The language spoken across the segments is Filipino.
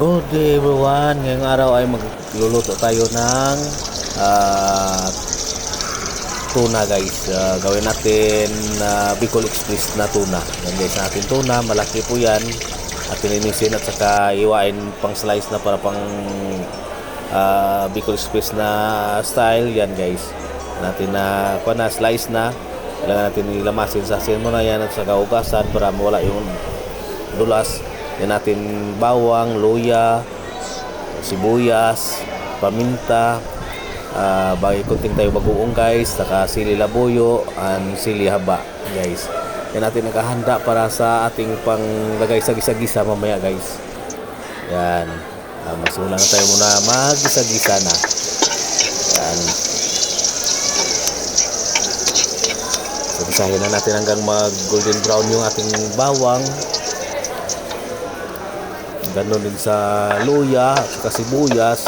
Good day everyone. Ngayong araw ay magluluto tayo ng ah, tuna guys. Ah, gawin natin na Bicol Express na tuna. Yan guys natin tuna. Malaki po yan. At pininisin at saka iwain pang slice na para pang ah, Bicol Express na style. Yan guys. Natin na kuha na slice na. Kailangan natin ilamasin sa asin muna yan at saka ugasan para mawala yung dulas. Yan natin bawang, luya, sibuyas, paminta, uh, bagay kunting tayo bagoong guys, saka sili labuyo, and sili haba guys. Yan natin nakahanda para sa ating panglagay sa gisa-gisa mamaya guys. Yan. Uh, magsimula na tayo muna mag-gisa-gisa na. Yan. So, na natin hanggang mag golden brown yung ating bawang. Ganon din sa luya at sibuyas.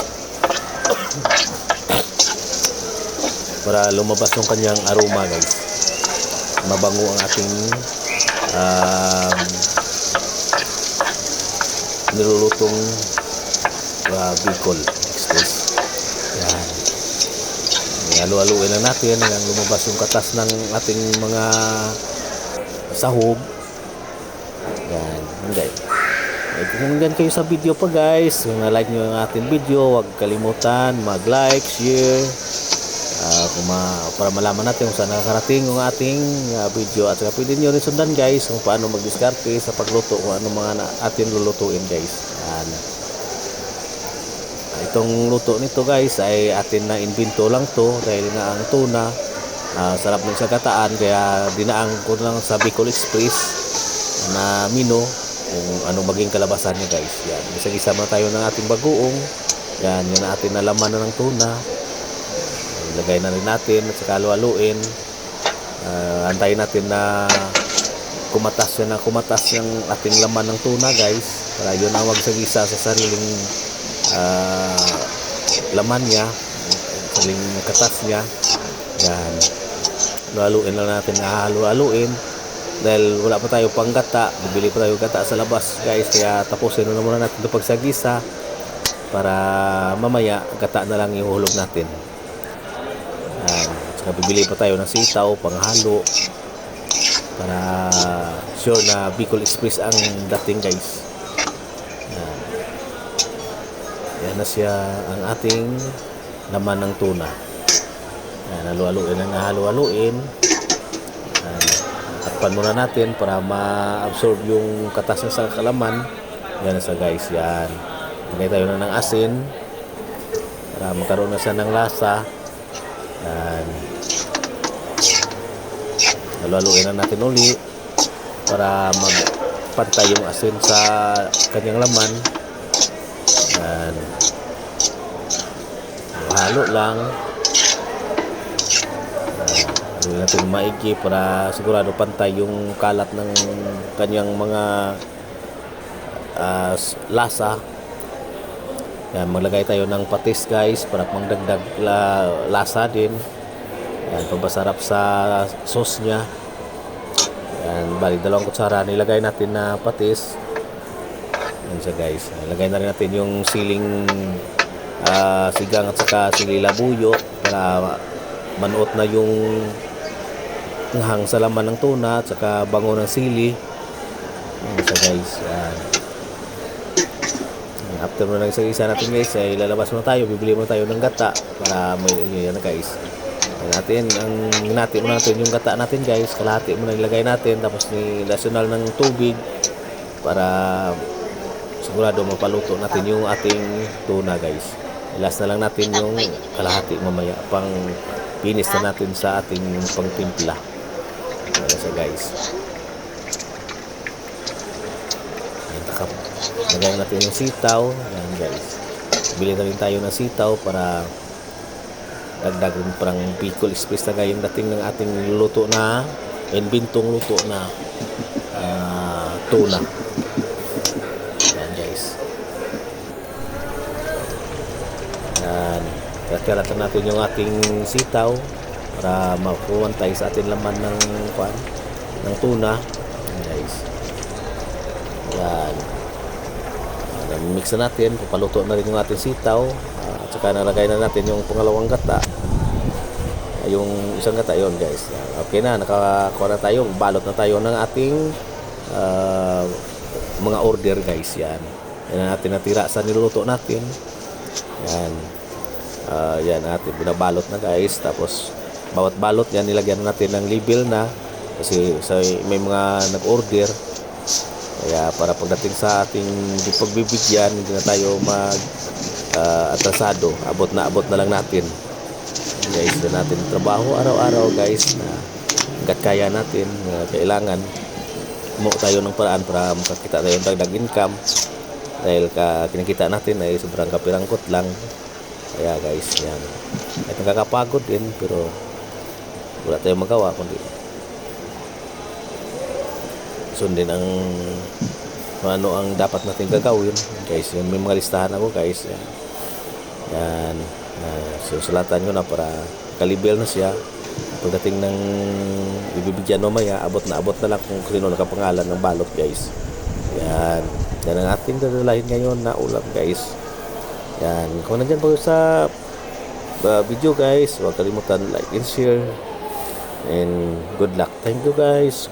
Para lumabas yung kanyang aroma guys. Mabango ang ating um, nilulutong uh, Bicol. Yan. Halo-haluin na natin hanggang lumabas yung katas ng ating mga sahog. Yan. Hindi. Kung nandyan kayo sa video pa guys, kung na-like nyo ang ating video, huwag kalimutan mag-like, share, ah, kung ma- para malaman natin kung saan nakakarating ang ating ah, video at saka pwede nyo rin sundan guys kung paano mag-diskarte sa pagluto kung ano mga na- atin lulutuin guys. Yan. Ah, Itong luto nito guys ay atin na invento lang to dahil nga ang tuna ah, sarap ng sa kataan kaya dinaang ko lang sa Bicol Express na mino kung ano maging kalabasan niya guys. Yan. Isang-isa na tayo ng ating bagoong. Yan, yun na ating nalaman na ng tuna. Ilagay na rin natin at saka halu-haluin. Ah, antayin natin na kumatas na kumatas yung ating laman ng tuna guys. Para yun ang magsagisa sa sariling ah, laman niya. Sariling katas niya. Yan. Halu-haluin lang natin na halu-haluin dahil wala pa tayo pang gata bibili pa tayo gata sa labas guys. Kaya tapusin na muna natin ito pagsagisa para mamaya gata na lang ihuhulog natin. Yan. saka bibili pa tayo ng sitaw panghalo para sure na Bicol Express ang dating guys. Yan, yan na siya ang ating laman ng tuna. Yan, halu-haluin na halu-haluin. Takpan muna natin para ma-absorb yung katas niya sa kalaman. Yan sa guys yan. Lagay tayo na ng asin para magkaroon na siya ng lasa. Yan. Haluhaluin na natin uli para magpantay yung asin sa kanyang laman. Yan. Halo lang Gawin natin maigi para sigurado pantay yung kalat ng kanyang mga s- lasa. Yan, maglagay tayo ng patis guys para pangdagdag la, lasa din. Yan, pampasarap sa sauce niya. Yan, bali dalawang kutsara nilagay natin na patis. Yan siya guys. Ilagay na rin natin yung siling ah, sigang at saka sili labuyo para manuot na yung hang sa laman ng tuna at saka bango ng sili. Yan siya guys. Yan. After mo na isa isa natin guys, ay lalabas muna tayo, bibili muna tayo ng gata para may yan guys. Natin, ang ginati muna natin yung gata natin guys, kalahati muna ilagay natin tapos ni national ng tubig para sigurado mapaluto natin yung ating tuna guys. Last na lang natin yung kalahati mamaya pang finish na natin sa ating pangtimpla. Siya guys. Ayan, takap. Lagyan natin yung sitaw. Ayan guys. Bili na rin tayo ng sitaw para dagdag rin parang Bicol Express na yung dating ng ating luto na inventong luto na ah, tuna. Ayan guys. Ayan. Kakaratan natin yung ating sitaw para makuwantay sa ating laman ng kwan ng tuna. Guys. Ayan. Para mix na natin, papaluto na rin yung ating sitaw. Ah, at saka nalagay na natin yung pangalawang gata. Ah, yung isang gata yon guys. Ah, Okay na, nakakuha na tayo. Balot na tayo ng ating ah, mga order guys. Yan. Yan ang ating natira sa niluluto natin. Yan. Ah, yan natin binabalot na guys. Tapos bawat balot yan nilagyan natin ng label na kasi sa may mga nag-order. Kaya para pagdating sa ating pagbibigyan hindi na tayo mag ah, atrasado. Abot na abot na lang natin. Guys na natin trabaho araw-araw guys na hanggat kaya natin na kailangan. Mo tayo ng paraan para makakita tayo ng dagdag income. Dahil ka kinikita natin ay sobrang kapirangkot lang. Kaya guys yan. At nakakapagod din pero wala tayong magawa kundi sundin ang ano ang dapat natin gagawin. Guys yun may mga listahan ako guys. Yan. Yan. Uh, susulatan nyo na para kalibel na siya. Pagdating ng ibibigyan mamaya abot na abot na lang kung sino nakapangalan ng balot guys. Yan. Yan ang ating dadalahin ngayon na ulam guys. Yan. Kung nandyan po sa uh, video guys huwag kalimutan like and share and good luck. Thank you guys